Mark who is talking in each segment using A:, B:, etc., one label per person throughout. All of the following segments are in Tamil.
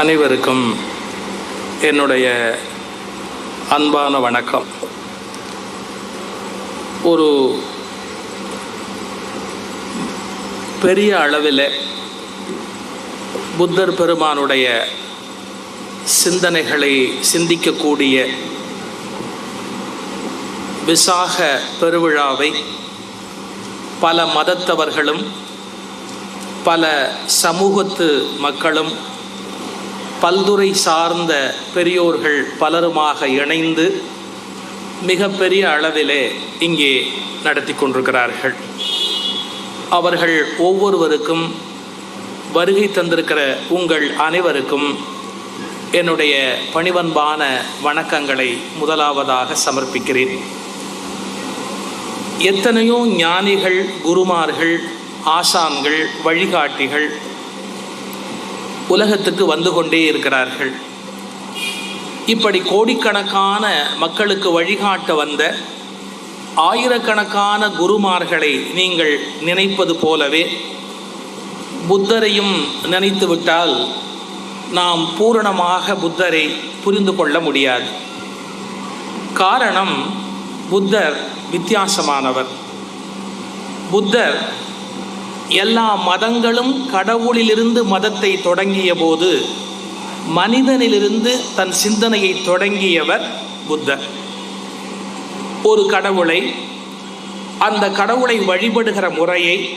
A: அனைவருக்கும் என்னுடைய அன்பான வணக்கம். ஒரு பெரிய அளவில் புத்தர் பெருமானுடைய சிந்தனைகளை சிந்திக்கக்கூடிய விசாக பெருவிழாவை பல மதத்தவர்களும் பல சமூகத்து மக்களும் பல்துறை சார்ந்த பெரியோர்கள் பலருமாக இணைந்து மிகப்பெரிய அளவிலே இங்கே நடத்தி கொண்டிருக்கிறார்கள். அவர்கள் ஒவ்வொருவருக்கும் வருகை தந்திருக்கிற உங்கள் அனைவருக்கும் என்னுடைய பணிவன்பான வணக்கங்களை முதலாவதாக சமர்ப்பிக்கிறேன். எத்தனையோ ஞானிகள் குருமார்கள் ஆசான்கள் வழிகாட்டிகள் உலகத்துக்கு வந்து கொண்டே இருக்கிறார்கள். இப்படி கோடிக்கணக்கான மக்களுக்கு வழிகாட்ட வந்த ஆயிரக்கணக்கான குருமார்களை நீங்கள் நினைப்பது போலவே புத்தரையும் நினைத்துவிட்டால் நாம் பூரணமாக புத்தரை புரிந்து கொள்ள முடியாது. காரணம் புத்தர் வித்தியாசமானவர். புத்தர் எல்லா மதங்களும் கடவுளிலிருந்து மதத்தை தொடங்கிய போது மனிதனிலிருந்து தன் சிந்தனையை தொடங்கியவர் புத்தர். ஒரு கடவுளை அந்த கடவுளை வழிபடுகிற முறையை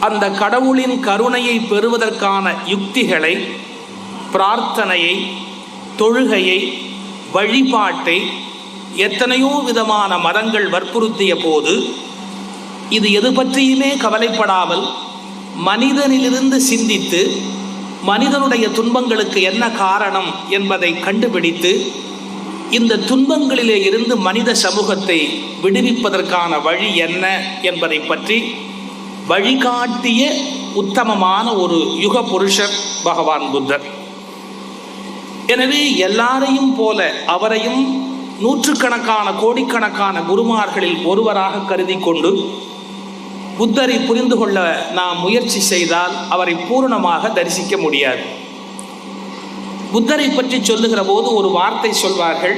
A: அந்த கடவுளின் கருணையை பெறுவதற்கான யுக்திகளை பிரார்த்தனையை தொழுகையை வழிபாட்டை எத்தனையோ விதமான மதங்கள் வற்புறுத்திய போது இது எது பற்றியுமே கவலைப்படாமல் மனிதனிலிருந்து சிந்தித்து மனிதனுடைய துன்பங்களுக்கு என்ன காரணம் என்பதை கண்டுபிடித்து இந்த துன்பங்களிலே இருந்து மனித சமூகத்தை விடுவிப்பதற்கான வழி என்ன என்பதை பற்றி வழிகாட்டிய உத்தமமான ஒரு யுக புருஷர் பகவான் புத்தர். எனவே எல்லாரையும் போல அவரையும் நூற்றுக்கணக்கான கோடிக்கணக்கான குருமார்களில் ஒருவராக கருதி கொண்டு புத்தரை புரிந்து கொள்ள நாம் முயற்சி செய்தால் அவரை பூரணமாக தரிசிக்க முடியாது. புத்தரை பற்றி சொல்லுகிற போது ஒரு வார்த்தை சொல்வார்கள்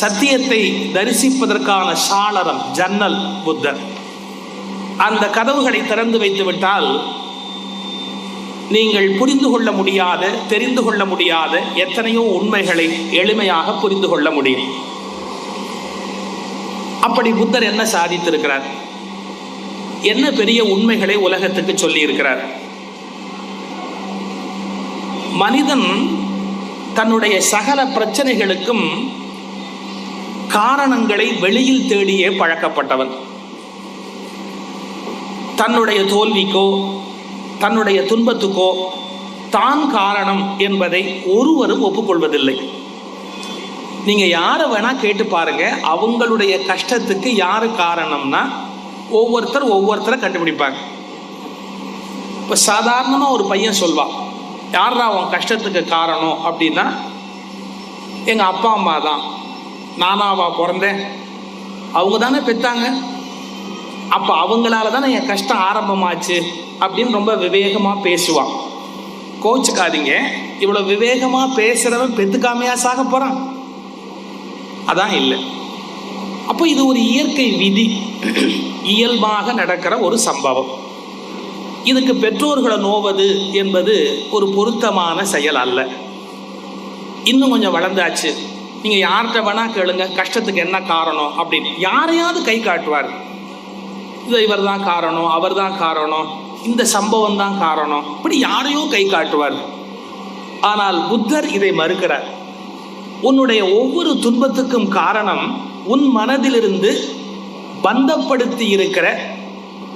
A: சத்தியத்தை தரிசிப்பதற்கான சாளரம் ஜன்னல் புத்தர். அந்த கதவுகளை திறந்து வைத்துவிட்டால் நீங்கள் புரிந்து கொள்ள முடியாத தெரிந்து கொள்ள முடியாத எத்தனையோ உண்மைகளை எளிமையாக புரிந்து கொள்ள முடியும். அப்படி புத்தர் என்ன சாதித்திருக்கிறார்? என்ன பெரிய உண்மைகளை உலகத்துக்கு சொல்லியிருக்கிறார்? மனிதன் தன்னுடைய சகல பிரச்சனைகளுக்கும் காரணங்களை வெளியில் தேடியே பழக்கப்பட்டவன். தன்னுடைய தோல்விக்கோ தன்னுடைய துன்பத்துக்கோ தான் காரணம் என்பதை ஒருவரும் ஒப்புக்கொள்வதில்லை. நீங்க யாரை வேணா கேட்டு பாருங்க அவங்களுடைய கஷ்டத்துக்கு யாரு காரணம்னா ஒவ்வொருத்தர் ஒவ்வொருத்தரை கண்டுபிடிப்பாங்க. இப்போ சாதாரணமாக ஒரு பையன் சொல்வான் யாரா அவன் கஷ்டத்துக்கு காரணம்? அப்படின்னா எங்கள் அப்பா அம்மா தான். நானாவா பிறந்தேன். அவங்க தானே பெற்றாங்க அப்போ அவங்களால தானே என் கஷ்டம் ஆரம்பமாச்சு அப்படின்னு ரொம்ப விவேகமாக பேசுவான். கோச்சுக்காதீங்க இவ்வளோ விவேகமாக பேசுகிறவன் பெத்துக்காமையா சாக போகிறான் அதான் இல்லை. அப்போ இது ஒரு இயற்கை விதி. இயல்பாக நடக்கிற ஒரு சம்பவம். இதுக்கு பெற்றோர்களை நோவது என்பது ஒரு பொருத்தமான செயல் அல்ல. இன்னும் கொஞ்சம் வளர்ந்தாச்சு. நீங்கள் யார்கிட்ட வேணா கேளுங்க கஷ்டத்துக்கு என்ன காரணம் அப்படின்னு. யாரையாவது கை காட்டுவார். இது இவர் தான் காரணம் அவர் தான் காரணம் இந்த சம்பவம் தான் காரணம் இப்படி யாரையோ கை காட்டுவார். ஆனால் புத்தர் இதை மறுக்கிறார். உன்னுடைய ஒவ்வொரு துன்பத்துக்கும் காரணம் உன் மனதிலிருந்து பந்தப்படுத்தி இருக்கிற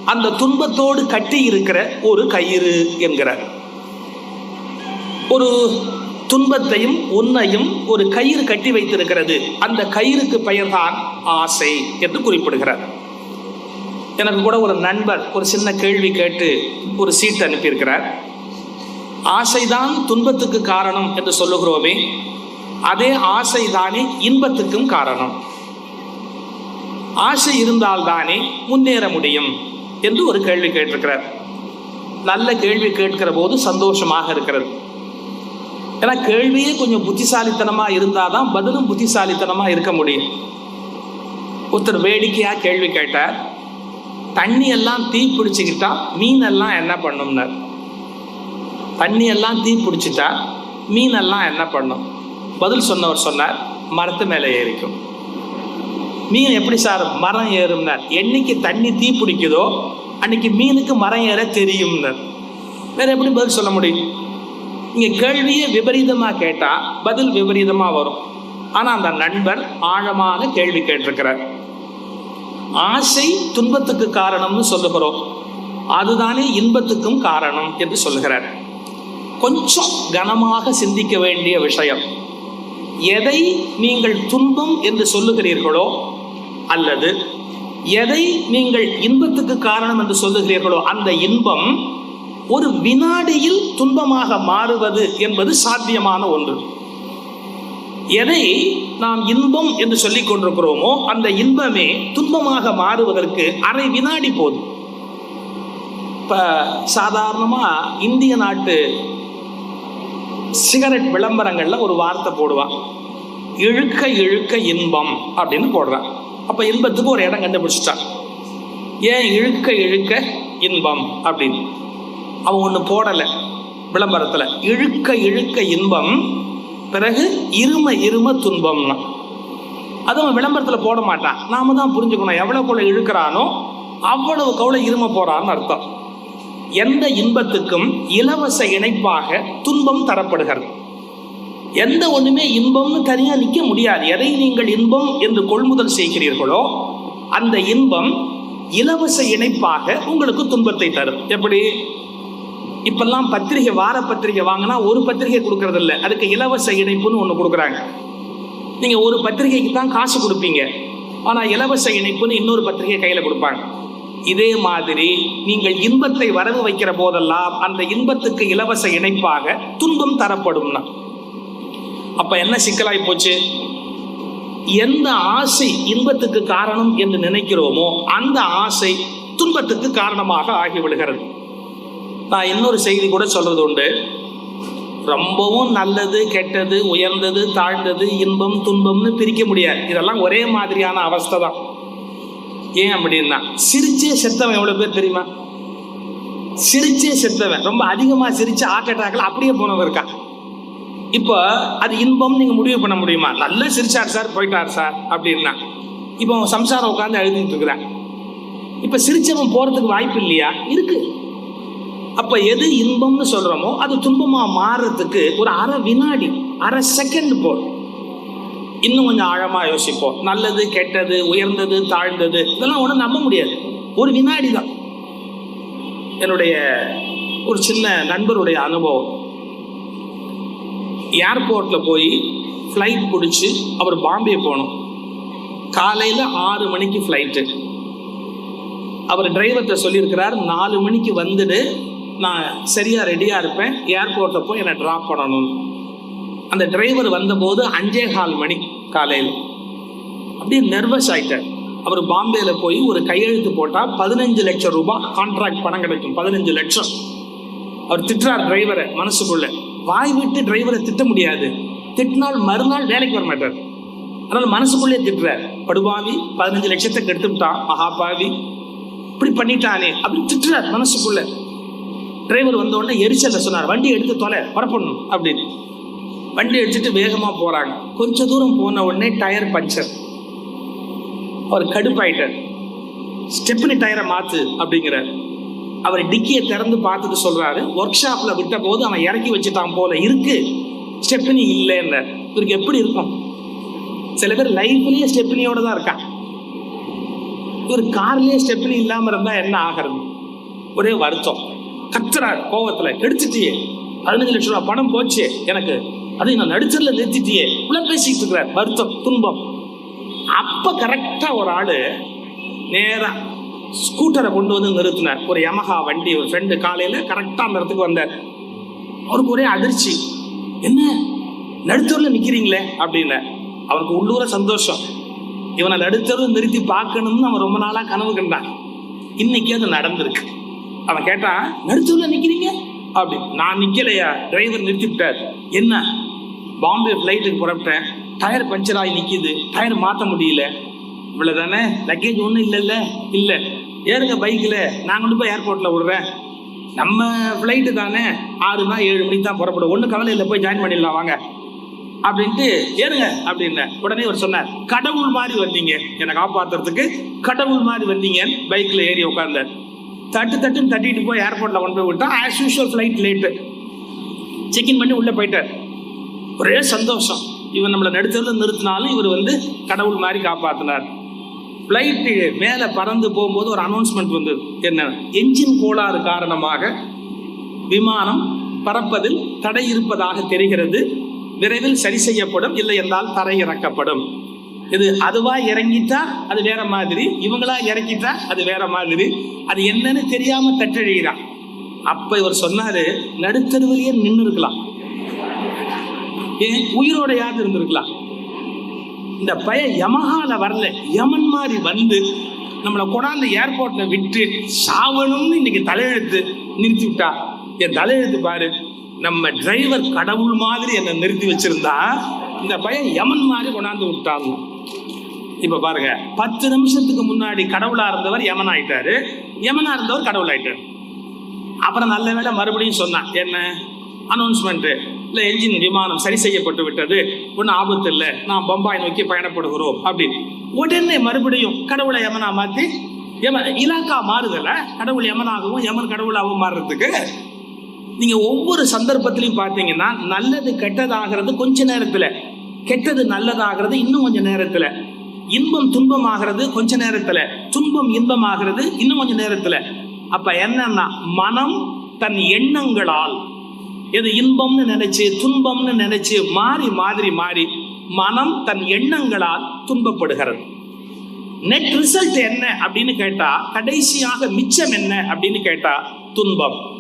A: அந்த துன்பத்தோடு கட்டி இருக்கிற ஒரு கயிறு என்கிறார். ஒரு துன்பத்தையும் உன்னையும் ஒரு கயிறு கட்டி வைத்திருக்கிறது. அந்த கயிறுக்கு பெயர்தான் ஆசை என்று குறிப்பிடுகிறார். எனக்கு கூட ஒரு நண்பர் ஒரு சின்ன கேள்வி கேட்டு ஒரு சீட் அனுப்பியிருக்கிறார். ஆசைதான் துன்பத்துக்கு காரணம் என்று சொல்லுகிறோமே அதே ஆசை தானே இன்பத்துக்கும் காரணம். ஆசை இருந்தால்தானே முன்னேற முடியும் என்று ஒரு கேள்வி கேட்டிருக்கிறார். நல்ல கேள்வி கேட்கிற போது சந்தோஷமாக இருக்கிறது. ஏன்னா கேள்வியே கொஞ்சம் புத்திசாலித்தனமா இருந்தாதான் பதிலும் புத்திசாலித்தனமாக இருக்க முடியும். ஒருத்தர் வேடிக்கையாக கேள்வி கேட்டார். தண்ணி எல்லாம் தீ பிடிச்சிக்கிட்டா மீன் எல்லாம் என்ன பண்ணும்னார். தண்ணி எல்லாம் தீ பிடிச்சிட்டா மீன் எல்லாம் என்ன பண்ணும். பதில் சொன்னவர் சொன்னார் மரத்து மேலே ஏறிக்கும். மீன் எப்படி சார்? மரம் ஏறும்னார். என்னைக்கு தண்ணி தீ பிடிக்குதோ அன்னைக்கு மீனுக்கு மரம் ஏற தெரியும்னார். வேற எப்படி பதில் சொல்ல முடியும்? நீங்கள் கேள்வியை விபரீதமாக கேட்டால் பதில் விபரீதமாக வரும். ஆனால் அந்த நண்பர் ஆழமான கேள்வி கேட்டிருக்கிறார். ஆசை துன்பத்துக்கு காரணம்னு சொல்லுகிறோம். அதுதானே இன்பத்துக்கும் காரணம் என்று சொல்லுகிறார். கொஞ்சம் கனமாக சிந்திக்க வேண்டிய விஷயம். எதை நீங்கள் துன்பம் என்று சொல்லுகிறீர்களோ அல்லது எதை நீங்கள் இன்பத்துக்கு காரணம் என்று சொல்லுகிறீர்களோ அந்த இன்பம் ஒரு வினாடியில் துன்பமாக மாறுவது என்பது சாத்தியமான ஒன்று. எதை நாம் இன்பம் என்று சொல்லிக் கொண்டிருக்கிறோமோ அந்த இன்பமே துன்பமாக மாறுவதற்கு அரை வினாடி போதும். இப்ப சாதாரணமா இந்திய நாட்டு சிகரெட் விளம்பரங்கள்ல ஒரு வார்த்தை போடுவான். இழுக்க இழுக்க இன்பம் அப்படின்னு போடுறான். அப்ப இன்பத்துக்கு ஒரு இடம் கண்டுபிடிச்சிட்டான் ஏன் இழுக்க இழுக்க இன்பம் அப்படின்னு. அவன் ஒன்று போடலை விளம்பரத்தில். இழுக்க இழுக்க இன்பம் பிறகு இரும இரும துன்பம்னா. அது அவன் விளம்பரத்தில் போட மாட்டான். நாம தான் புரிஞ்சுக்கணும் எவ்வளோ கூட இழுக்கிறானோ அவ்வளவு கவலை இரும போறான்னு அர்த்தம். எந்த இன்பத்துக்கும் இலவச இணைப்பாக துன்பம் தரப்படுகிறது. எந்த ஒண்ணுமே இன்பம்னு தனியா நிக்க முடியாது. எதை நீங்கள் இன்பம் என்று கொள்முதல் செய்கிறீர்களோ அந்த இன்பம் இலவச இணைப்பாக உங்களுக்கு துன்பத்தை தரும். எப்படி? இப்பெல்லாம் பத்திரிகை வார பத்திரிகை வாங்கினா ஒரு பத்திரிகை கொடுக்கறது இல்லை அதுக்கு இலவச இணைப்புன்னு ஒன்று கொடுக்குறாங்க. நீங்க ஒரு பத்திரிகைக்கு தான் காசு கொடுப்பீங்க. ஆனா இலவச இணைப்புன்னு இன்னொரு பத்திரிகை கையில கொடுப்பாங்க. இதே மாதிரி நீங்கள் இன்பத்தை வரவு வைக்கிற போதெல்லாம் அந்த இன்பத்துக்கு இலவச இணைப்பாக துன்பம் தரப்படும்னா. அப்ப என்ன சிக்கலாய் போச்சு? எந்த ஆசை இன்பத்துக்கு காரணம் என்று நினைக்கிறோமோ அந்த ஆசை துன்பத்துக்கு காரணமாக ஆகிவிடுகிறது. நான் இன்னொரு செய்தி கூட சொல்றது உண்டு. ரொம்பவும் நல்லது கெட்டது உயர்ந்தது தாழ்ந்தது இன்பம் துன்பம்னு பிரிக்க முடியாது. இதெல்லாம் ஒரே மாதிரியான அவஸ்தை தான். ஏன் அப்படின்னா சிரிச்சே செத்தவன் எவ்வளோ பேர் தெரியுமா? சிரிச்சே செத்தவன். ரொம்ப அதிகமாக சிரிச்சு ஆக்கட்டாக்கல அப்படியே போனவன் இருக்கா இப்போ அது இன்பம் நீங்க முடிவு பண்ண முடியுமா? நல்லா சிரிச்சார் சார் போயிட்டார் சார் அப்படின்னா. இப்போ அவன் சம்சாரம் உட்காந்து எழுதிட்டு இருக்கிறான் இப்ப சிரிச்சவன் போறதுக்கு வாய்ப்பு இல்லையா? இருக்கு. அப்ப எது இன்பம்னு சொல்றோமோ அது துன்பமா மாறுறதுக்கு ஒரு அரை வினாடி அரை செகண்ட் போதும் இன்னும் கொஞ்சம் ஆழமா யோசிப்போம். நல்லது கெட்டது உயர்ந்தது தாழ்ந்தது இதெல்லாம் ஒன்றும் நம்ப முடியாது. ஒரு வினாடி தான் என்னுடைய ஒரு சின்ன நண்பருடைய அனுபவம். ஏர்போர்ட்டில் போய் ஃப்ளைட் பிடிச்சி அவர் பாம்பே போகணும் காலையில் ஆறு மணிக்கு ஃப்ளைட்டு அவர் டிரைவர்கிட்ட சொல்லியிருக்கிறார் நாலு மணிக்கு வந்துடு நான் சரியாக ரெடியாக இருப்பேன் ஏர்போர்ட்டில் போய் என்னை ட்ராப் பண்ணணும். அந்த டிரைவர் வந்தபோது அஞ்சே கால் மணி காலையில். அப்படியே நர்வஸ் ஆகிட்டார் அவர் பாம்பேல போய் ஒரு கையெழுத்து போட்டால் பதினஞ்சு லட்சம் ரூபாய் கான்ட்ராக்ட் பணம் கிடைக்கும் பதினஞ்சு லட்சம். அவர் திட்டுறார் டிரைவரை மனசுக்குள்ள. வாய் விட்டு டிரைவரை திட்ட முடியாது. திட்டினால் மறுநாள் வேலைக்கு வர மாட்டார். அதனால் மனசுக்குள்ளே திட்டுறார் படுபாவி பதினஞ்சு லட்சத்தை கெடுத்துட்டான் மகாபாவி. இப்படி பண்ணிட்டானே அப்படி திட்டுறார் மனசுக்குள்ள. டிரைவர் வந்த உடனே சொன்னார் வண்டி எடுத்து தொலை வரப்படணும் அப்படின்னு. வண்டி எடுத்துட்டு வேகமாக போகிறாங்க கொஞ்ச தூரம் போன உடனே டயர் பஞ்சர். அவர் கடுப்பாயிட்டார். ஸ்டெப்னி டயரை மாற்று அப்படிங்கிறார். அவர் டிக்கியை திறந்து பார்த்துட்டு சொல்றாரு. ஒர்க் ஷாப்ல விட்ட போது அவன் இறக்கி வச்சுட்டான் போல இருக்கு. ஸ்டெப்னி இல்லைன்னு இவருக்கு எப்படி இருக்கும்? சில பேர் லைஃப்லயே ஸ்டெப்னியோட தான் இருக்கான். இவர் கார்லயே ஸ்டெப்னி இல்லாம இருந்தா என்ன ஆகிறது? ஒரே வருத்தம். கத்துறாரு கோவத்துல. எடுத்துட்டியே பதினஞ்சு லட்சம் ரூபாய் பணம் போச்சு. எனக்கு. அது நான் நடிச்சதுல நிறுத்திட்டியே. உள்ள பேசிட்டு இருக்கிறார். வருத்தம் துன்பம். அப்ப கரெக்டா ஒரு ஆளு நேரா ஸ்கூட்டரை கொண்டு வந்து நிறுத்தினார். ஒரு யமஹா வண்டி ஒரு ஃப்ரெண்டு காலையில் கரெக்டாக அந்த இடத்துக்கு வந்தார். அவருக்கு ஒரே அதிர்ச்சி. என்ன? நடுத்தரில் நிற்கிறீங்களே அப்படின்னு அவருக்கு உள்ளூர சந்தோஷம். இவனை நடுத்தரும் நிறுத்தி பார்க்கணும்னு அவன் ரொம்ப நாளாக கனவு கண்டான். இன்னைக்கு அது நடந்திருக்கு. அவன் கேட்டான் நடுத்தரில் நிற்கிறீங்க அப்படி நான் நிற்கலையா டிரைவர் நிறுத்திவிட்டார் என்ன? பாம்பே ஃப்ளைட்டுக்கு புறப்பட்டேன். டயர் பஞ்சர் ஆகி நிற்கிது டயர் மாற்ற முடியல. இவ்வளவுதானே? லக்கேஜ் ஒன்றும் இல்லைல்ல? இல்லை. ஏறுங்க பைக்கில் நான் கொண்டு போய் ஏர்போர்ட்டில் விடுறேன். நம்ம ஃப்ளைட்டு தானே? ஆறுனா ஏழு மணிக்கு தான் புறப்படும். ஒன்றும் கவலை இல்லை போய் ஜாயின் பண்ணிடலாம் வாங்க. அப்படின்ட்டு ஏறுங்க அப்படின்னு உடனே அவர் சொன்னார். கடவுள் மாதிரி வந்தீங்க. என்னை காப்பாத்துறதுக்கு கடவுள் மாதிரி வந்தீங்க. பைக்கில் ஏறி உட்கார்ந்தார் தட்டு தட்டுன்னு தட்டிட்டு போய் ஏர்போர்ட்டில் கொண்டு போய் விட்டா as usual flight late check in பண்ணி உள்ளே போயிட்டார். ஒரே சந்தோஷம். இவன் நம்மளை நடுத்தரில் நிறுத்தினாலும் இவர் வந்து கடவுள் மாதிரி காப்பாற்றினார் ஃப்ளைட்டு மேலே பறந்து போகும்போது ஒரு அனௌன்ஸ்மெண்ட் வந்தது. என்ன? என்ஜின் கோளாறு காரணமாக விமானம் பறப்பதில் தடை இருப்பதாக தெரிகிறது. விரைவில் சரி செய்யப்படும் இல்லை என்றால் தரை இறக்கப்படும். இது அதுவா இறங்கிட்டா அது வேற மாதிரி. இவங்களா இறக்கிட்டா அது வேற மாதிரி. அது என்னன்னு தெரியாம தட்டழிகிறான் அப்ப இவர் சொன்னாரு நடுத்தருவிலேயே நின்று இருக்கலாம் ஏன்? உயிரோடையாவது இருந்திருக்கலாம். இந்த பய யமஹால வரல யமன் மாதிரி வந்து நம்மளை கொண்டாந்து ஏர்போர்ட்ல விட்டு சாவணும்னு இன்னைக்கு தலையெழுத்து நிறுத்தி விட்டா. என் தலையெழுத்து பாரு நம்ம டிரைவர் கடவுள் மாதிரி என்னை நிறுத்தி வச்சிருந்தா இந்த பையன் யமன் மாதிரி கொண்டாந்து விட்டாங்க. இப்ப பாருங்க பத்து நிமிஷத்துக்கு முன்னாடி கடவுளா இருந்தவர் யமன் ஆயிட்டாரு. யமனா இருந்தவர் கடவுள் ஆயிட்டாரு. அப்புறம் நல்ல வேளை மறுபடியும் சொன்னான் என்ன? அனௌன்ஸ்மெண்ட்டு இல்லை என்ஜின் விமானம் சரி செய்யப்பட்டு விட்டது. ஒன்றும் ஆபத்து இல்லை. நாம் பம்பாய் நோக்கி பயணப்படுகிறோம் அப்படின்னு. உடனே மறுபடியும் கடவுளை எமனா மாற்றி எம இலாக்கா மாறுதல? கடவுள் யமனாகவும் யமன் கடவுளாகவும் மாறுறதுக்கு நீங்க ஒவ்வொரு சந்தர்ப்பத்திலையும் பார்த்தீங்கன்னா நல்லது கெட்டதாகிறது கொஞ்ச நேரத்துல. கெட்டது நல்லதாகிறது இன்னும் கொஞ்ச நேரத்துல. இன்பம் துன்பம் ஆகிறது கொஞ்ச நேரத்துல. துன்பம் இன்பம் ஆகிறது இன்னும் கொஞ்ச நேரத்துல. அப்ப என்னன்னா மனம் தன் எண்ணங்களால் எது இன்பம்னு நினைச்சு துன்பம்னு நினைச்சு மாறி மாதிரி மாறி மனம் தன் எண்ணங்களால் துன்பப்படுகிறது. நெட் ரிசல்ட் என்ன அப்படின்னு கேட்டா கடைசியாக மிச்சம் என்ன அப்படின்னு கேட்டா துன்பம்.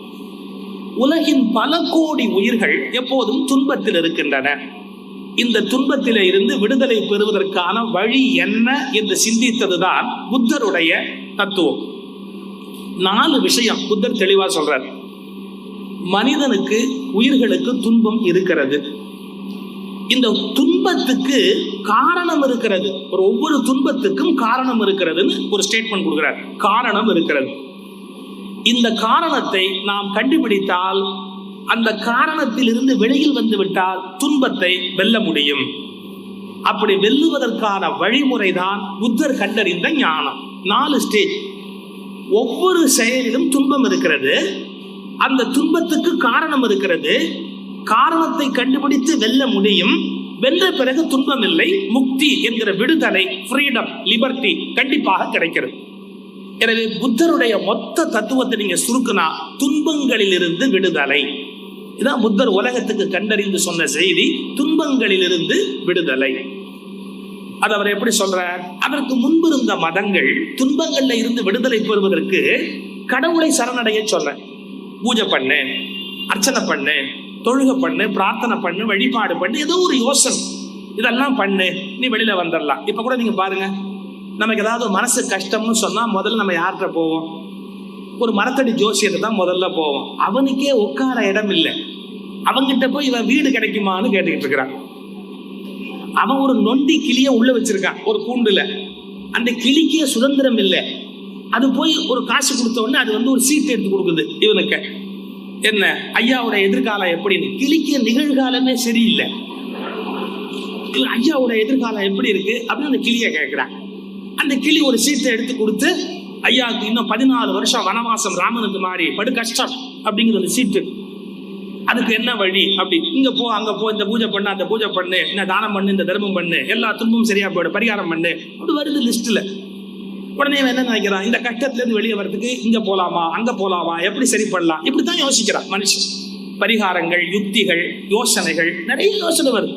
A: உலகின் பல கோடி உயிர்கள் எப்போதும் துன்பத்தில் இருக்கின்றன. இந்த துன்பத்தில இருந்து விடுதலை பெறுவதற்கான வழி என்ன என்று சிந்தித்ததுதான் புத்தருடைய தத்துவம். நாலு விஷயம் புத்தர் தெளிவா சொல்றார். மனிதனுக்கு உயிர்களுக்கு துன்பம் இருக்கிறது. இந்த துன்பத்துக்கு காரணம் இருக்கிறது. ஒரு ஒவ்வொரு துன்பத்துக்கும் காரணம் இருக்கிறதுன்னு ஒரு ஸ்டேட்மெண்ட் கொடுக்கிறார். காரணம் இருக்கிறது. இந்த காரணத்தை நாம் கண்டுபிடித்தால் அந்த காரணத்தில் இருந்து வெளியில் வந்துவிட்டால் துன்பத்தை வெல்ல முடியும். அப்படி வெல்லுவதற்கான வழிமுறை தான் புத்தர் கண்டறிந்த ஞானம். நாலு ஸ்டேஜ் ஒவ்வொரு செயலிலும் துன்பம் இருக்கிறது. அந்த துன்பத்துக்கு காரணம் இருக்கிறது. காரணத்தை கண்டுபிடித்து வெல்ல முடியும். வென்ற பிறகு துன்பம் இல்லை முக்தி என்கிற விடுதலை ஃப்ரீடம் லிபர்ட்டி கண்டிப்பாக கிடைக்கிறது. எனவே புத்தருடைய மொத்த தத்துவத்தை நீங்க சுருக்குனா துன்பங்களிலிருந்து விடுதலை. இதான் புத்தர் உலகத்துக்கு கண்டறிந்து சொன்ன செய்தி. துன்பங்களிலிருந்து விடுதலை. அது அவர் எப்படி சொல்றார்? அதற்கு முன்பு இருந்த மதங்கள் துன்பங்கள்ல இருந்து விடுதலை பெறுவதற்கு கடவுளை சரணடைய சொல்ற பூஜை பண்ணு அர்ச்சனை பண்ணு தொழுகை பண்ணு பிரார்த்தனை பண்ணு வழிபாடு பண்ணு ஏதோ ஒரு யோசனை. இதெல்லாம் பண்ணு நீ வெளியில வந்துடலாம். இப்ப கூட நீங்க பாருங்க நமக்கு ஏதாவது மனசு கஷ்டம்னு சொன்னா முதல்ல நம்ம யார்கிட்ட போவோம்? ஒரு மரத்தடி ஜோசியத்தை தான் முதல்ல போவோம். அவனுக்கே உட்கார இடம் இல்லை. அவங்கிட்ட போய் இவன் வீடு கிடைக்குமான்னு கேட்டுக்கிட்டு இருக்கிறான். அவன் ஒரு நொண்டி கிளிய உள்ள வச்சிருக்கான் ஒரு கூண்டுல. அந்த கிளிக்கே சுதந்திரம் இல்லை. அது போய் ஒரு காசு கொடுத்த உடனே அது வந்து ஒரு சீட் எடுத்து கொடுக்குது இவனுக்கு. என்ன? ஐயாவோட எதிர்காலம் எப்படின்னு. கிளிக்கு நிகழ்காலமே சரியில்லை. இவன் ஐயாவோட எதிர்காலம் எப்படி இருக்கு? அப்படின்னு அந்த கிளியை கேட்கிறான் அந்த கிளி ஒரு சீட்டை எடுத்து கொடுத்து ஐயாவுக்கு இன்னும் பதினாலு வருஷம் வனவாசம் ராமனுக்கு மாறி படு கஷ்டம் அப்படிங்கிற ஒரு சீட்டு. அதுக்கு என்ன வழி? அப்படி இங்க போ அங்க போ இந்த பூஜை பண்ணு அந்த பூஜை பண்ணு என்ன தானம் பண்ணு இந்த தர்மம் பண்ணு எல்லா துன்பமும் சரியா போயிடும் பரிகாரம் பண்ணு அப்படி வருது லிஸ்ட்ல உடனே என்ன நினைக்கிறான்? இந்த கஷ்டத்துல இருந்து வெளியே வர்றதுக்கு இங்க போலாமா? அங்க போலாமா? எப்படி சரி பண்ணலாம்? இப்படித்தான் யோசிக்கிறான் மனுஷன். பரிகாரங்கள் யுக்திகள் யோசனைகள் நிறைய யோசனை வருது.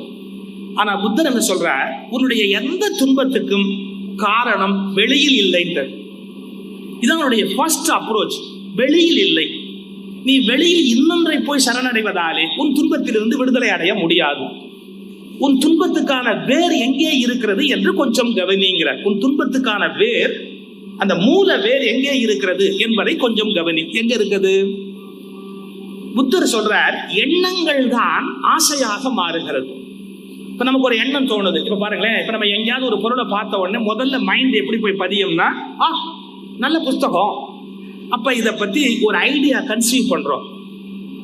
A: ஆனா புத்தர் என்ன சொல்ற உன்னுடைய எந்த துன்பத்துக்கும் காரணம் வெளியில் இல்லைன்றது இதான் அவனுடைய ஃபர்ஸ்ட் அப்ரோச் வெளியில் இல்லை. நீ வெளியில் இன்னொன்றை போய் சரணடைவதாலே உன் துன்பத்திலிருந்து விடுதலை அடைய முடியாது. உன் துன்பத்துக்கான வேர் எங்கே இருக்கிறது என்று கொஞ்சம் கவனிங்கிற உன் துன்பத்துக்கான வேர் அந்த மூல வேர் எங்கே இருக்கிறது என்பதை கொஞ்சம் கவனி எங்க இருக்குது? புத்தர் சொல்றார் எண்ணங்கள் தான் ஆசையாக மாறுகிறது. இப்ப நமக்கு ஒரு எண்ணம் தோணுது. இப்ப பாருங்களேன் இப்ப நம்ம எங்கேயாவது ஒரு பொருளை பார்த்த உடனே முதல்ல மைண்ட் எப்படி போய் பதியும்னா ஆ நல்ல புஸ்தகம். அப்ப இதை பத்தி ஒரு ஐடியா கன்சீவ் பண்றோம்.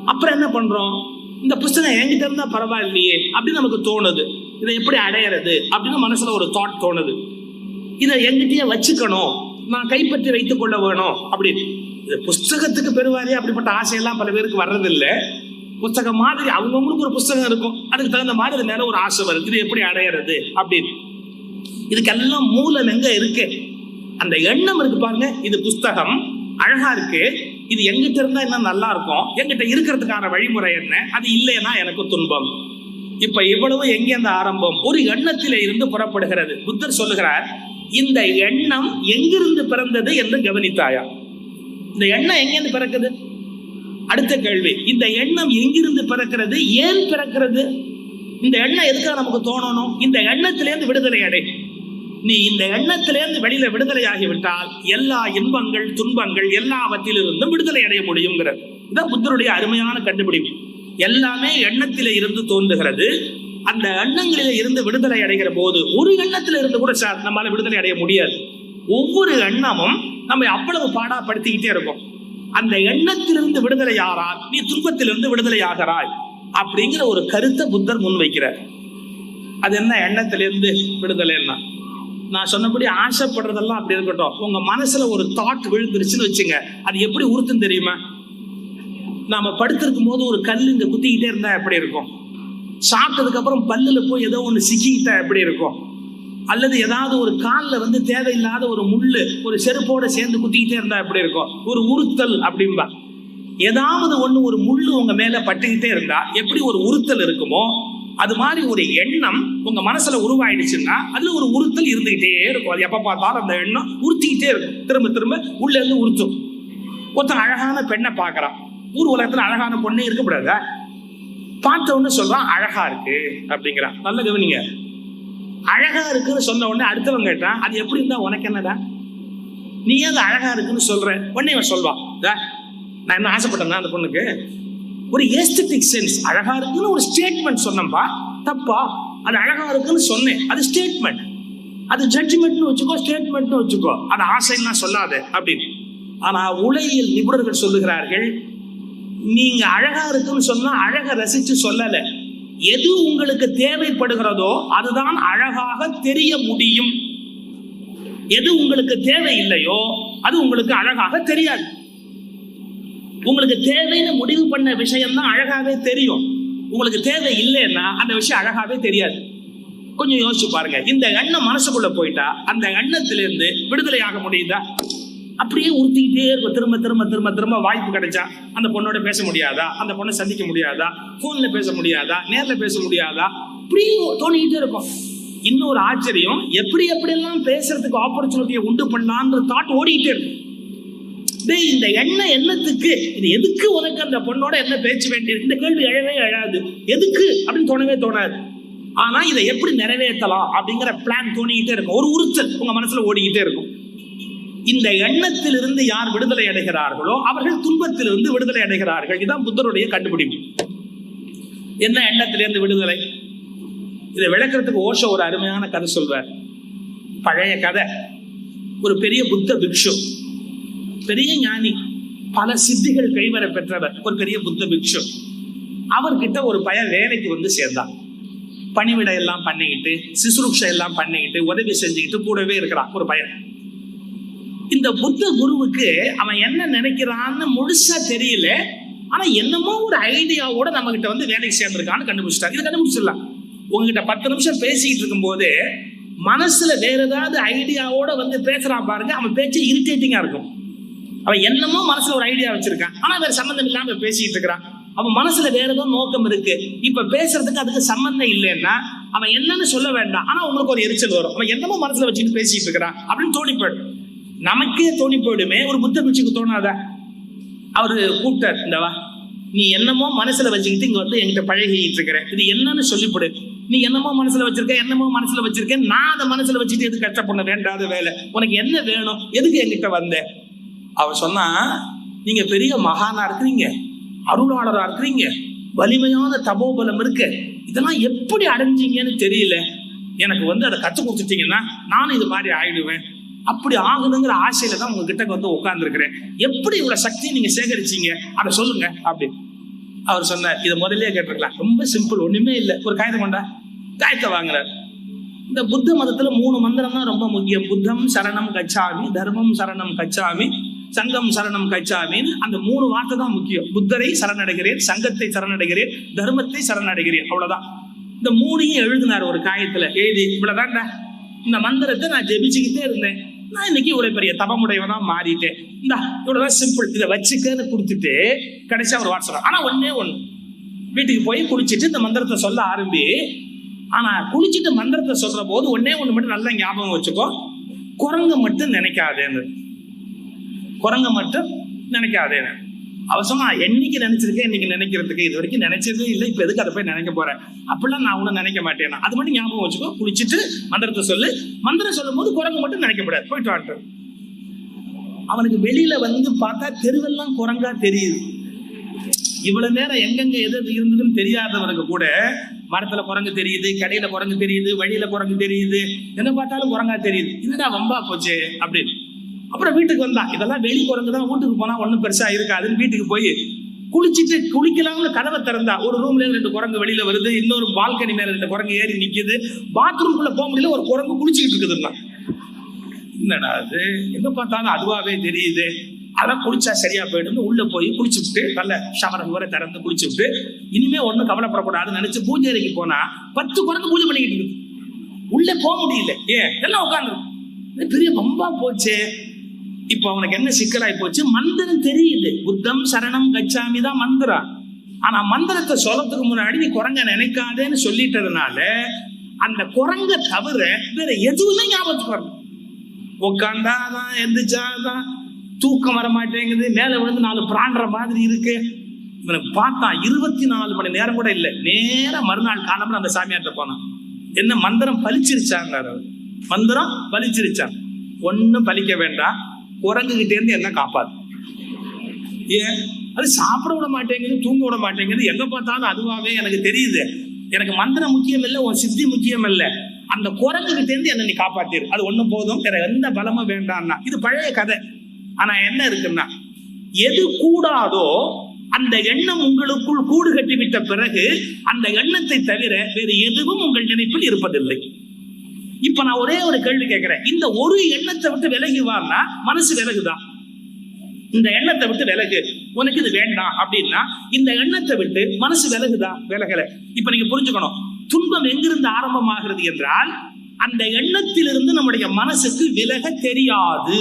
A: அப்புறம் என்ன பண்றோம்? இந்த புஸ்தகம் என்கிட்ட இருந்தா பரவாயில்லையே அப்படின்னு நமக்கு தோணுது. இதை எப்படி அடையிறது அப்படின்னு மனசுல ஒரு தாட் தோணுது. இதை எங்கிட்டயே வச்சுக்கணும். நான் கைப்பற்றி வைத்துக் கொள்ள வேணும் அப்படின்னு. இது புஸ்தகத்துக்கு பெருவாரி அப்படிப்பட்ட ஆசையெல்லாம் பல பேருக்கு வர்றதில்லை. புஸ்தகம் மாதிரி அவங்கவுங்களுக்கு ஒரு புஸ்தகம் இருக்கும். அதுக்கு தகுந்த மாதிரி அது மேல ஒரு ஆசை வருது. இது எப்படி அடையிறது அப்படின்னு. இதுக்கெல்லாம் மூலம் எங்க இருக்கு? அந்த எண்ணம் இருக்கு பாருங்க. இது புஸ்தகம். அழகா இருக்கு. இது எங்கிட்ட இருந்தா இன்னும் நல்லா இருக்கும். எங்கிட்ட இருக்கிறதுக்கான வழிமுறை என்ன? அது இல்லைன்னா எனக்கு துன்பம். இப்ப இவ்வளவு அந்த ஆரம்பம்? ஒரு எண்ணத்திலே இருந்து புறப்படுகிறது. புத்தர் சொல்லுகிறார் இந்த எண்ணம் எங்கிருந்து பிறந்தது என்று கவனித்தாயா? இந்த எண்ணம் எங்கிருந்து பிறக்குது? அடுத்த கேள்வி இந்த எண்ணம் எங்கிருந்து பிறக்கிறது? ஏன் பிறக்கிறது? இந்த எண்ணம் எதுக்காக நமக்கு தோணணும்? இந்த எண்ணத்திலேருந்து விடுதலை அடை. நீ இந்த எண்ணத்திலேருந்து வெளியில விடுதலையாகி விட்டால் எல்லா இன்பங்கள் துன்பங்கள் எல்லாவற்றிலிருந்தும் விடுதலை அடைய முடியுங்கிறது இதான் புத்தருடைய அருமையான கண்டுபிடிப்பு. எல்லாமே எண்ணத்திலே இருந்து தோன்றுகிறது. அந்த எண்ணங்களில இருந்து விடுதலை அடைகிற போது ஒரு எண்ணத்துல இருந்து கூட சார் நம்மளால விடுதலை அடைய முடியாது. ஒவ்வொரு எண்ணமும் நம்ம அவ்வளவு பாடாப்படுத்திக்கிட்டே இருக்கும். அந்த எண்ணத்திலிருந்து விடுதலை ஆறால் நீ துன்பத்திலிருந்து விடுதலை ஆகிறாய் அப்படிங்கிற ஒரு கருத்தை புத்தர் முன்வைக்கிறார். அது என்ன? எண்ணத்திலிருந்து விடுதலைன்னா. நான் சொன்னபடி ஆசைப்படுறதெல்லாம் அப்படி இருக்கட்டும். உங்க மனசுல ஒரு தாட் விழுந்துருச்சுன்னு வச்சுங்க. அது எப்படி உறுத்துன்னு தெரியுமா? நாம படுத்திருக்கும் போது ஒரு கல் இங்க குத்திக்கிட்டே இருந்தா எப்படி இருக்கும்? சாப்பிட்டதுக்கு அப்புறம் பல்லுல போய் ஏதோ ஒண்ணு சிக்கிக்கிட்ட எப்படி இருக்கும்? அல்லது ஏதாவது ஒரு காலில் வந்து தேவையில்லாத ஒரு முள்ளு ஒரு செருப்போட சேர்ந்து குத்திக்கிட்டே இருந்தா எப்படி இருக்கும்? ஒரு உறுத்தல் அப்படின்பா ஏதாவது ஒண்ணு ஒரு முள்ளு உங்க மேல பட்டுக்கிட்டே இருந்தா எப்படி ஒரு உறுத்தல் இருக்குமோ அது மாதிரி ஒரு எண்ணம் உங்க மனசுல உருவாயிடுச்சுன்னா அதுல ஒரு உறுத்தல் இருந்துகிட்டே இருக்கும். அது எப்ப பார்த்தாலும் அந்த எண்ணம் உறுத்திக்கிட்டே இருக்கும். திரும்ப திரும்ப உள்ள இருந்து உறுத்தும். ஒருத்தன் அழகான பெண்ணை பார்க்கறான். ஊர் உலகத்துல அழகான பொண்ணே இருக்கக்கூடாதா பார்த்த உடனே சொல்றான் அழகா இருக்கு அப்படிங்கிறான். நல்ல கவனிங்க. அழகா இருக்குன்னு சொன்ன உடனே அடுத்தவன் கேட்டான் அது எப்படி இருந்தா உனக்கு என்னடா? நீ ஏன் அது அழகா இருக்குன்னு சொல்ற? உடனே இவன் சொல்வான் நான் என்ன ஆசைப்பட்டேன் அந்த பொண்ணுக்கு ஒரு ஏஸ்தட்டிக் சென்ஸ் அழகா இருக்குன்னு ஒரு ஸ்டேட்மெண்ட் சொன்னப்பா தப்பா? அது அழகா இருக்குன்னு சொன்னேன் அது ஸ்டேட்மெண்ட் அது ஜட்ஜ்மெண்ட்னு வச்சுக்கோ ஸ்டேட்மெண்ட்னு வச்சுக்கோ அது ஆசைன்னா சொல்லாது அப்படின்னு. ஆனா உலகில் நிபுணர்கள் சொல்லுகிறார்கள் நீங்க அழகா இருக்குன்னு சொன்னா அழகை ரசிச்சு சொல்லல. எது உங்களுக்கு தேவைப்படுகிறதோ அதுதான் அழகாக தெரிய முடியும். எது உங்களுக்கு தேவை இல்லையோ அது உங்களுக்கு அழகாக தெரியாது. உங்களுக்கு தேவைன்னு முடிவு பண்ண விஷயம் தான் அழகாவே தெரியும். உங்களுக்கு தேவை இல்லைன்னா அந்த விஷயம் அழகாவே தெரியாது. கொஞ்சம் யோசிச்சு பாருங்க. இந்த எண்ணம் மனசுக்குள்ள போயிட்டா அந்த எண்ணத்திலிருந்து விடுதலை ஆக முடியுதா? அப்படியே உறுத்திக்கிட்டே இருக்கும் திரும்ப திரும்ப திரும்ப திரும்ப வாய்ப்பு கிடைச்சா அந்த பொண்ணோட பேச முடியாதா? அந்த பொண்ணை சந்திக்க முடியாதா? போன்ல பேச முடியாதா? நேரில் பேச முடியாதா? இப்படியே தோணிக்கிட்டே இருக்கும் இன்னொரு ஆச்சரியம் எப்படி எப்படியெல்லாம் பேசுறதுக்கு ஆப்பர்ச்சுனிட்டியை உண்டு பண்ணலான்ற தாட் ஓடிக்கிட்டே இருக்கும். டேய் இந்த எண்ணம் எண்ணத்துக்கு இது எதுக்கு உனக்கு அந்த பொண்ணோட என்ன பேச்சு வேண்டியிருக்கு? இந்த கேள்வி எழவே எழாது. எதுக்கு? அப்படின்னு தோணவே தோணாது. ஆனா இதை எப்படி நிறைவேற்றலாம் அப்படிங்கிற பிளான் தோணிக்கிட்டே இருக்கும். ஒரு உறுத்தல் உங்க மனசுல ஓடிக்கிட்டே இருக்கும். இந்த எண்ணத்திலிருந்து யார் விடுதலை அடைகிறார்களோ அவர்கள் துன்பத்திலிருந்து விடுதலை அடைகிறார்கள். இதுதான் புத்தருடைய கண்டுபிடிப்பு. என்ன எண்ணத்திலிருந்து விடுதலை? இதை விளக்குறதுக்கு ஓஷோ ஒரு அருமையான கதை சொல்வார் பழைய கதை. ஒரு பெரிய புத்த பிக்ஷு. பெரிய ஞானி. பல சித்திகள் கைவர பெற்றவர். ஒரு பெரிய புத்த பிக்ஷு. அவர்கிட்ட ஒரு பையன் வேலைக்கு வந்து சேர்ந்தான். பணிவிடை எல்லாம் பண்ணிக்கிட்டு சிசுருக்ஷை எல்லாம் பண்ணிக்கிட்டு உதவி செஞ்சுக்கிட்டு கூடவே இருக்கிறான் ஒரு பையன். இந்த புத்த குருவுக்கு அவன் என்ன நினைக்கிறான்னு முழுசா தெரியல. ஆனா என்னமோ ஒரு ஐடியாவோட நம்ம கிட்ட வந்து வேலைக்கு சேர்ந்துருக்கான்னு கண்டுபிடிச்சிட்டாங்க இதை கண்டுபிடிச்சிடலாம். உங்ககிட்ட பத்து நிமிஷம் பேசிக்கிட்டு இருக்கும்போது மனசுல வேற ஏதாவது ஐடியாவோட வந்து பேசுறான் பாருங்க அவன் பேச்சு இரிட்டேட்டிங்கா இருக்கும். அவன் என்னமோ மனசுல ஒரு ஐடியா வச்சிருக்கான். ஆனா வேற சம்மந்தம் இல்லாம பேசிக்கிட்டு இருக்கிறான். அவன் மனசுல வேற ஏதோ நோக்கம் இருக்கு. இப்ப பேசுறதுக்கு அதுக்கு சம்மந்தம் இல்லைன்னா அவன் என்னன்னு சொல்ல வேண்டாம். ஆனா உங்களுக்கு ஒரு எரிச்சல் வரும். அவன் என்னமோ மனசுல வச்சுட்டு பேசிட்டு இருக்கிறான் அப்படின்னு தோணி போயிடும் நமக்கே தோணி போயிடுமே. ஒரு புத்த பிச்சுக்கு தோணாதா? அவரு கூப்பிட்டார் இந்தவா நீ என்னமோ மனசுல வச்சுக்கிட்டு இங்க வந்து என்கிட்ட பழகிட்டு இருக்கிற. இது என்னன்னு சொல்லிப்படு. நீ என்னமோ மனசுல வச்சிருக்க என்னமோ மனசுல வச்சிருக்க நான் அதை மனசுல வச்சுட்டு எதுக்கு கஷ்டப்பட வேண்டாத வேலை? உனக்கு என்ன வேணும்? எதுக்கு என்கிட்ட வந்த? அவ சொன்னா நீங்க பெரிய மகானா இருக்கிறீங்க. அருளாளரா இருக்கிறீங்க. வலிமையான தபோபலம் இருக்கு. இதெல்லாம் எப்படி அடைஞ்சீங்கன்னு தெரியல. எனக்கு வந்து அதை கற்றுக் கொடுத்துட்டீங்கன்னா நானும் இது மாதிரி ஆயிடுவேன். அப்படி ஆகணுங்கிற ஆசையில தான் உங்ககிட்ட வந்து உட்கார்ந்துருக்கிறேன். எப்படி இவ்வளவு சக்தியை நீங்க சேகரிச்சீங்க? அதை சொல்லுங்க அப்படி அவர் சொன்னார் இதை முதல்லயே கேட்டிருக்கலாம். ரொம்ப சிம்பிள் ஒண்ணுமே இல்லை. ஒரு காகிதம் கொண்டா? காயத்தை வாங்குறார். இந்த புத்த மதத்துல மூணு மந்திரம் தான் ரொம்ப முக்கியம். புத்தம் சரணம் கச்சாமி தர்மம் சரணம் கச்சாமி சங்கம் சரணம் கச்சாமின்னு அந்த மூணு வார்த்தை தான் முக்கியம். புத்தரை சரணடைகிறேன் சங்கத்தை சரணடைகிறேன் தர்மத்தை சரணடைகிறேன். அவ்வளவுதான். இந்த மூணையும் எழுதினார் ஒரு காயத்துல எழுதி இவ்வளவுதான்டா. இந்த மந்திரத்தை நான் ஜெபிச்சுக்கிட்டே இருந்தேன். நான் இன்னைக்கு இவ்வளவு பெரிய தபமுடையவனா மாறிட்டேன். இந்த இவ்வளவுதான் சிம்பிள் இதை வச்சுக்கன்னு கொடுத்துட்டு கடைசியா ஒரு வாட்ஸ் ஆனா ஒன்னே ஒண்ணு. வீட்டுக்கு போய் குளிச்சுட்டு இந்த மந்திரத்தை சொல்ல ஆரம்பி ஆனா குளிச்சுட்டு மந்திரத்தை சொல்ற போது ஒன்னே ஒண்ணு மட்டும் நல்லா ஞாபகம் வச்சுக்கோ. குரங்கு மட்டும் நினைக்காதேன்னு. குரங்கு மட்டும் நினைக்காதேன்னு. அவ சொன்னா என்னைக்கு நினைச்சிருக்கேன் இன்னைக்கு நினைக்கிறதுக்கு இது வரைக்கும் நினைச்சதே இல்லை. இப்ப எதுக்கு அதை போய் நினைக்க போறேன்? அப்படிலாம் நான் ஒன்றும் நினைக்க மாட்டேன் அது மட்டும் ஞாபகம் வச்சுக்கோ. குளிச்சுட்டு மந்திரத்தை சொல்லு. மந்திரம் சொல்லும் போது குரங்கு மட்டும் நினைக்கப்படாது போயிட்டு வாட்டு அவனுக்கு வெளியில வந்து பார்த்தா தெருவெல்லாம் குரங்கா தெரியுது. இவ்வளவு நேரம் எங்கெங்க எது எது இருந்ததுன்னு தெரியாதவனுக்கு கூட மரத்துல குரங்கு தெரியுது கடையில குரங்கு தெரியுது வழியில குரங்கு தெரியுது. என்ன பார்த்தாலும் குரங்கா தெரியுது. என்னடா வம்பா போச்சு அப்படின்னு. அப்புறம் வீட்டுக்கு வந்தான் இதெல்லாம் வெளி குரங்கு தான் வீட்டுக்கு போனா ஒன்றும் பெருசா இருக்காதுன்னு வீட்டுக்கு போய் குளிச்சுட்டு குளிக்கலாம்னு கதவை திறந்தா ஒரு ரூம்ல ரெண்டு குரங்கு வெளியில வருது இன்னொரு பால்கனி மேல ரெண்டு குரங்கு ஏறி நிக்குது. பாத்ரூம்குள்ள போக முடியல ஒரு குரங்கு குளிச்சுக்கிட்டு இருக்குதுன்னா என்னடா அது எங்க பார்த்தாலும் அதுவாவே தெரியுது. அதான் குளிச்சா சரியா போயிடும்னு உள்ள போய் குளிச்சுட்டு நல்ல ஷவரம் வரை திறந்து குளிச்சுட்டு இனிமே ஒண்ணும் கவலைப்படக்கூடாதுன்னு நினைச்சு பூஜை அறைக்கு போனா பத்து குரங்கு பூஜை பண்ணிக்கிட்டு இருக்குது. உள்ளே போக முடியல. ஏன்? எல்லாம் உட்காந்து பெரிய பம்பா போச்சே. இப்போ அவனுக்கு என்ன சிக்கலாய் போச்சு மந்திரம் தெரியுது. புத்தம் சரணம் கச்சாமி தான் மந்திரம். ஆனா மந்திரத்தை சொல்லறதுக்கு முன்னாடி நீ குரங்க நினைக்காதேன்னு சொல்லிட்டதுனால அந்த குரங்க தவிர வேற எதுவுமே ஞாபகத்துக்கு வரணும் உட்காந்தாதான் எந்திரிச்சாதான் தூக்கம் வர மாட்டேங்குது. மேல விழுந்து நாலு பிராண்டுற மாதிரி இருக்கு. இவனுக்கு பார்த்தா இருபத்தி நாலு மணி நேரம் கூட இல்லை. நேரா மறுநாள் காலம்புற அந்த சாமியார்ட்ட போனான். என்ன மந்திரம் பலிச்சிருச்சாங்க மந்திரம் பலிச்சிருச்சான் ஒன்றும் பலிக்க வேண்டாம். குரங்குகிட்டே இருந்து என்ன காப்பாது ஏன் அது சாப்பிட விட மாட்டேங்குது தூங்க விட மாட்டேங்குது. எங்க பார்த்தாலும் அதுவாகவே எனக்கு தெரியுது. எனக்கு மந்திரம் முக்கியம் இல்லை ஒரு சித்தி முக்கியம் இல்லை அந்த குரங்குகிட்டேருந்து என்ன நீ காப்பாத்திரு. அது ஒண்ணு போதும் வேற எந்த பலமும் வேண்டாம்னா இது பழைய கதை. ஆனா என்ன இருக்குன்னா எது கூடாதோ அந்த எண்ணம் உங்களுக்குள் கூடு கட்டிவிட்ட பிறகு அந்த எண்ணத்தை தவிர வேறு எதுவும் உங்கள் நினைப்பில் இருப்பதில்லை. இப்ப நான் ஒரே ஒரு கேள்வி கேட்கிறேன். இந்த ஒரு எண்ணத்தை விட்டு விலகுவான்னா மனசு விலகுதான் இந்த எண்ணத்தை விட்டு விலகு. உனக்கு இது வேண்டாம் அப்படின்னா இந்த எண்ணத்தை விட்டு மனசு விலகுதா? விலகல. இப்ப நீங்க புரிஞ்சுக்கணும். துன்பம் எங்கிருந்து ஆரம்பமாகிறது என்றால் அந்த எண்ணத்திலிருந்து நம்முடைய மனசுக்கு விலக தெரியாது.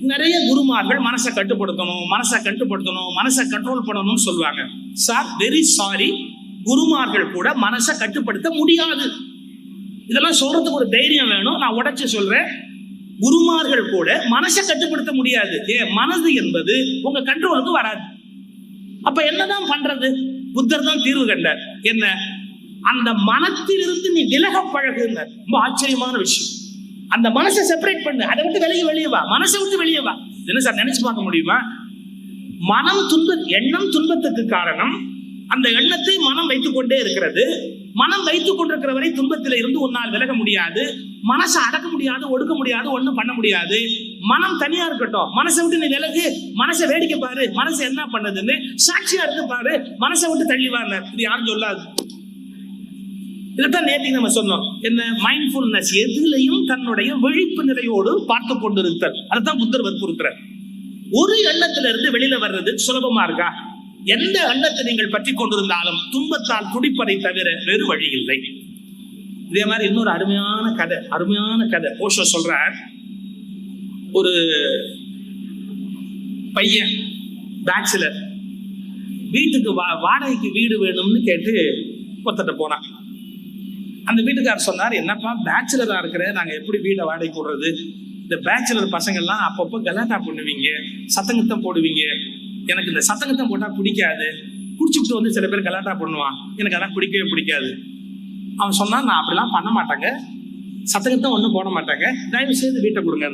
A: நிறைய குருமார்கள் மனசை கட்டுப்படுத்தணும் மனசை கட்டுப்படுத்தணும் மனசை கண்ட்ரோல் பண்ணணும்னு சொல்லுவாங்க. சார் வெரி சாரி குருமார்கள் கூட மனசை கட்டுப்படுத்த முடியாது. இதெல்லாம் சொல்றதுக்கு ஒரு தைரியம் வேணும். நான் உடைச்சு சொல்றேன். குருமார்கள் கூட மனசை கட்டுப்படுத்த முடியாது. ஏன் மனது என்பது உங்க கண்ட்ரோலுக்கு வராது. அப்ப என்னதான் பண்றது? புத்தர் தான் தீர்வு கண்டார். என்ன? அந்த மனத்திலிருந்து நீ விலக பழகுங்க. ரொம்ப ஆச்சரியமான விஷயம். அந்த மனசை செப்பரேட் பண்ணு. அதை விட்டு வெளியே வெளியே வா. மனசை விட்டு வெளியே வா. என்ன சார் நினைச்சு பார்க்க முடியுமா? மனம் துன்ப எண்ணம் துன்பத்துக்கு காரணம் அந்த எண்ணத்தை மனம் வைத்துக்கொண்டே இருக்கிறது. மனம் வைத்துக் கொண்டிருக்கிற வரை துன்பத்தில இருந்து உன்னால் விலக முடியாது. மனசை அடக்க முடியாது ஒடுக்க முடியாது ஒண்ணும் பண்ண முடியாது. மனம் தனியா இருக்கட்டும். மனசை விட்டு நீ விலகு. மனசை வேடிக்கை பாரு. மனசு என்ன பண்ணுதுன்னு சாட்சியா இருந்து பாரு. மனசை விட்டு தள்ளி இது யாரும் சொல்லாது. இதைத்தான் நேற்று நம்ம சொன்னோம். என்ன? மைண்ட்ஃபுல்னஸ் எதுலையும் தன்னுடைய விழிப்பு நிலையோடு பார்த்து கொண்டிருத்தல். அதுதான் புத்தர் வற்புறுத்துறார். ஒரு எண்ணத்துல இருந்து வெளியில வர்றது சுலபமா இருக்கா? எந்த எண்ணத்தை நீங்கள் பற்றி கொண்டிருந்தாலும் துன்பத்தால் துடிப்பதை தவிர வேறு வழி இல்லை இதே மாதிரி இன்னொரு அருமையான கதை அருமையான கதை. ஓஷோ சொல்றார் ஒரு பையன் பேச்சுலர் வீட்டுக்கு வா வாடகைக்கு வீடு வேணும்னு கேட்டு ஒருத்தட்ட போனான். அந்த வீட்டுக்காரர் சொன்னார் என்னப்பா பேச்சுலராக இருக்கிற நாங்கள் எப்படி வீடை வாடகைக்கு விடுறது? இந்த பேச்சுலர் பசங்கள்லாம் அப்பப்போ கலாட்டா பண்ணுவீங்க சத்தங்கத்தம் போடுவீங்க எனக்கு இந்த சத்தங்கத்தை போட்டால் பிடிக்காது. குடிச்சுட்டு வந்து சில பேர் கலாட்டா பண்ணுவான். எனக்கு அதெல்லாம் பிடிக்கவே பிடிக்காது. அவன் சொன்னான் நான் அப்படிலாம் பண்ண மாட்டாங்க. சத்தகத்தை ஒன்றும் போட மாட்டாங்க. தயவு செய்து வீட்டை கொடுங்க